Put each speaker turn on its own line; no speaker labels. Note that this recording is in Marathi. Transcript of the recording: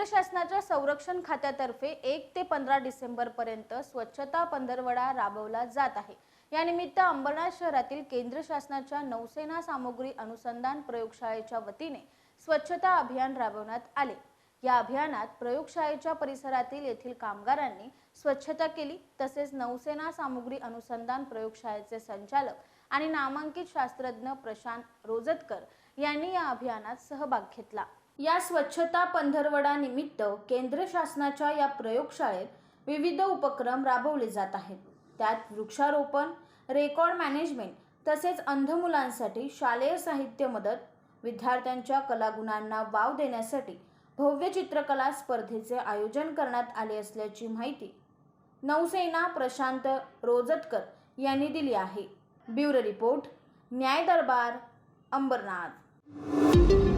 केंद्र शासनाच्या संरक्षण खात्यातर्फे एक ते पंधरा डिसेंबर पर्यंत स्वच्छता पंधरवडा राबवला जात आहे. यानिमित्त अंबरनाथ शहरातील केंद्र शासनाच्या नौसेना सामुग्री अनुसंधान प्रयोगशाळेच्या वतीने स्वच्छता अभियान राबवण्यात आले. या अभियानात प्रयोगशाळेच्या परिसरातील येथील कामगारांनी स्वच्छता केली तसेच नौसेना सामुग्री अनुसंधान प्रयोगशाळेचे संचालक आणि नामांकित शास्त्रज्ञ प्रशांत रोजतकर यांनी या अभियानात सहभाग घेतला. या स्वच्छता पंधरवडा निमित्त केंद्र शासनाच्या या प्रयोगशाळेत विविध उपक्रम राबवले जात आहेत. त्यात वृक्षारोपण रेकॉर्ड मॅनेजमेंट तसेच अंध मुलांसाठी शालेय साहित्य मदत विद्यार्थ्यांच्या कलागुणांना वाव देण्यासाठी भव्य चित्रकला स्पर्धेचे आयोजन करण्यात आले असल्याची माहिती नौसेना प्रशांत रोजतकर यांनी दिली आहे. ब्युरो रिपोर्ट न्याय दरबार अंबरनाथ.